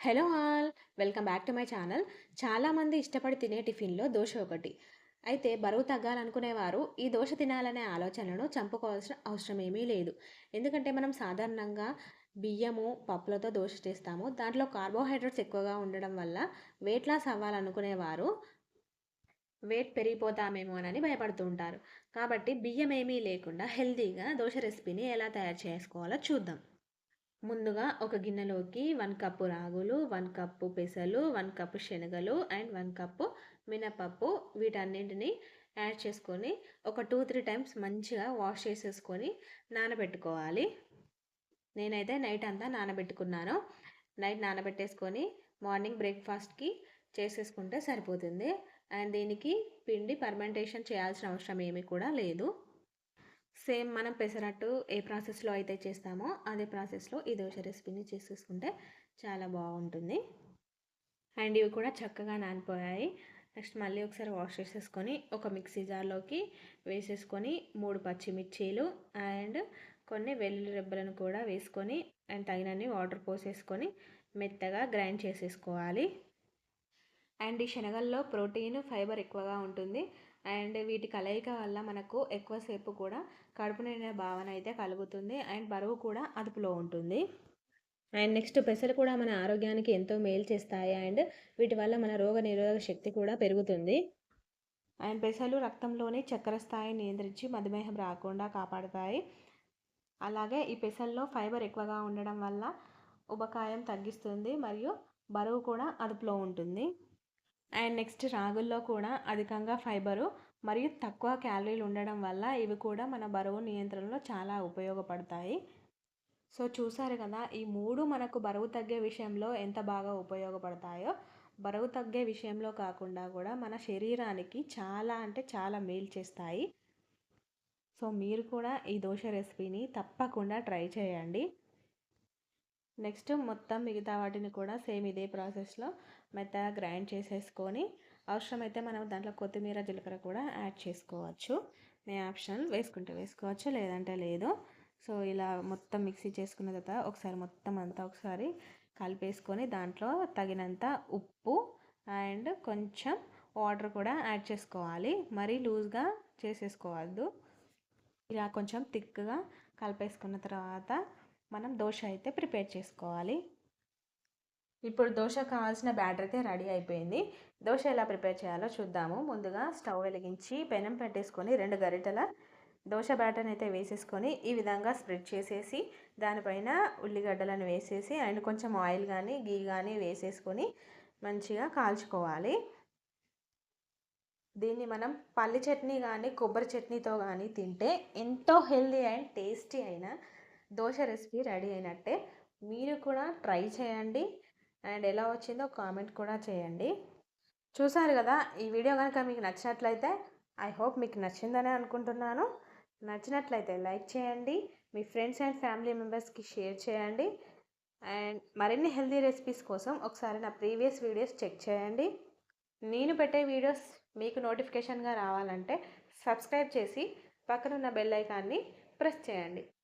Hello all welcome back to my channel. చాలామంది ఇష్టపడి తినే టిఫిన్లో దోశ ఒకటి. అయితే బరువు తగ్గాలనుకునేవారు ఈ దోశ తినాలనే ఆలోచనను చంపుకోవాల్సిన అవసరం ఏమీ లేదు. ఎందుకంటే మనం సాధారణంగా బియ్యము పప్పులతో దోశ చేస్తాము. దాంట్లో కార్బోహైడ్రేట్స్ ఎక్కువగా ఉండడం వల్ల వెయిట్ లాస్ అవ్వాలనుకునేవారు వెయిట్ పెరిగిపోతామేమో అని భయపడుతూ ఉంటారు. కాబట్టి బియ్యం ఏమీ లేకుండా హెల్తీగా దోశ రెసిపీని ఎలా తయారు చేసుకోవాలో చూద్దాం. ముందుగా ఒక గిన్నెలోకి వన్ కప్పు రాగులు వన్ కప్పు పెసలు వన్ కప్పు శనగలు అండ్ వన్ కప్పు మినపప్పు వీటన్నింటిని యాడ్ చేసుకొని ఒక టూ త్రీ టైమ్స్ మంచిగా వాష్ చేసేసుకొని నానబెట్టుకోవాలి. నేనైతే నైట్ అంతా నానబెట్టుకున్నాను. నైట్ నానబెట్టేసుకొని మార్నింగ్ బ్రేక్ఫాస్ట్కి చేసేసుకుంటే సరిపోతుంది. అండ్ దీనికి పిండి పర్మెంటేషన్ చేయాల్సిన అవసరం ఏమీ కూడా లేదు. సేమ్ మనం పెసరట్టు ఏ ప్రాసెస్లో అయితే చేస్తామో అదే ప్రాసెస్లో ఈ దోశ రెసిపీని చేసేసుకుంటే చాలా బాగుంటుంది. అండ్ ఇవి కూడా చక్కగా నానిపోయాయి. నెక్స్ట్ మళ్ళీ ఒకసారి వాష్ చేసేసుకొని ఒక మిక్సీ జార్లోకి వేసేసుకొని మూడు పచ్చిమిర్చీలు అండ్ కొన్ని వెల్లుల్లి రెబ్బలను కూడా వేసుకొని అండ్ తగినన్ని వాటర్ పోసేసుకొని మెత్తగా గ్రైండ్ చేసేసుకోవాలి. అండ్ ఈ శనగల్లో ప్రోటీన్ ఫైబర్ ఎక్కువగా ఉంటుంది. అండ్ వీటి కలయిక వల్ల మనకు ఎక్కువసేపు కూడా కడుపు నిండిన భావన అయితే కలుగుతుంది. అండ్ బరువు కూడా అదుపులో ఉంటుంది. అండ్ నెక్స్ట్ పెసలు కూడా మన ఆరోగ్యానికి ఎంతో మేలు చేస్తాయి. అండ్ వీటి వల్ల మన రోగ నిరోధక శక్తి కూడా పెరుగుతుంది. అండ్ పెసలు రక్తంలోని చక్కెర స్థాయి నియంత్రించి మధుమేహం రాకుండా కాపాడుతాయి. అలాగే ఈ పెసల్లో ఫైబర్ ఎక్కువగా ఉండడం వల్ల ఉబకాయం తగ్గిస్తుంది. మరియు బరువు కూడా అదుపులో ఉంటుంది. అండ్ నెక్స్ట్ రాగుల్లో కూడా అధికంగా ఫైబరు మరియు తక్కువ క్యాలరీలు ఉండడం వల్ల ఇవి కూడా మన బరువు నియంత్రణలో చాలా ఉపయోగపడతాయి. సో చూసారు కదా ఈ మూడు మనకు బరువు తగ్గే విషయంలో ఎంత బాగా ఉపయోగపడతాయో. బరువు తగ్గే విషయంలో కాకుండా కూడా మన శరీరానికి చాలా అంటే చాలా మేలు చేస్తాయి. సో మీరు కూడా ఈ దోశ రెసిపీని తప్పకుండా ట్రై చేయండి. నెక్స్ట్ మొత్తం మిగతా వాటిని కూడా సేమ్ ఇదే ప్రాసెస్లో మెత్తగా గ్రైండ్ చేసేసుకొని అవసరమైతే మనం దాంట్లో కొత్తిమీర జీలకర్ర కూడా యాడ్ చేసుకోవచ్చు. మీ ఆప్షన్ వేసుకుంటే వేసుకోవచ్చు లేదంటే లేదు. సో ఇలా మొత్తం మిక్సీ చేసుకున్న తర్వాత ఒకసారి మొత్తం అంతా ఒకసారి కలిపేసుకొని దాంట్లో తగినంత ఉప్పు అండ్ కొంచెం వాటర్ కూడా యాడ్ చేసుకోవాలి. మరీ లూజ్గా చేసేసుకోవద్దు. ఇలా కొంచెం థిక్గా కలిపేసుకున్న తర్వాత మనం దోశ అయితే ప్రిపేర్ చేసుకోవాలి. ఇప్పుడు దోశ కావాల్సిన బ్యాటర్ అయితే రెడీ అయిపోయింది. దోశ ఎలా ప్రిపేర్ చేయాలో చూద్దాము. ముందుగా స్టవ్ వెలిగించి పెనం పెట్టేసుకొని రెండు గరిటెల దోశ బ్యాటర్ని అయితే వేసేసుకొని ఈ విధంగా స్ప్రెడ్ చేసేసి దానిపైన ఉల్లిగడ్డలను వేసేసి అండ్ కొంచెం ఆయిల్ కానీ గీ కానీ వేసేసుకొని మంచిగా కాల్చుకోవాలి. దీన్ని మనం పల్లి చట్నీ కానీ కొబ్బరి చట్నీతో కానీ తింటే ఎంతో హెల్దీ అండ్ టేస్టీ అయిన దోశ రెసిపీ రెడీ అయినట్టే. మీరు కూడా ట్రై చేయండి. అండ్ ఎలా వచ్చిందో కామెంట్ కూడా చేయండి. చూసారు కదా ఈ వీడియో కనుక మీకు నచ్చినట్లయితే ఐ హోప్ మీకు నచ్చిందని అనుకుంటున్నాను. నచ్చినట్లయితే లైక్ చేయండి. మీ ఫ్రెండ్స్ అండ్ ఫ్యామిలీ మెంబర్స్కి షేర్ చేయండి. అండ్ మరిన్ని హెల్తీ రెసిపీస్ కోసం ఒకసారి నా ప్రీవియస్ వీడియోస్ చెక్ చేయండి. నేను పెట్టే వీడియోస్ మీకు నోటిఫికేషన్గా రావాలంటే సబ్స్క్రైబ్ చేసి పక్కనున్న బెల్ ఐకాన్ని ప్రెస్ చేయండి.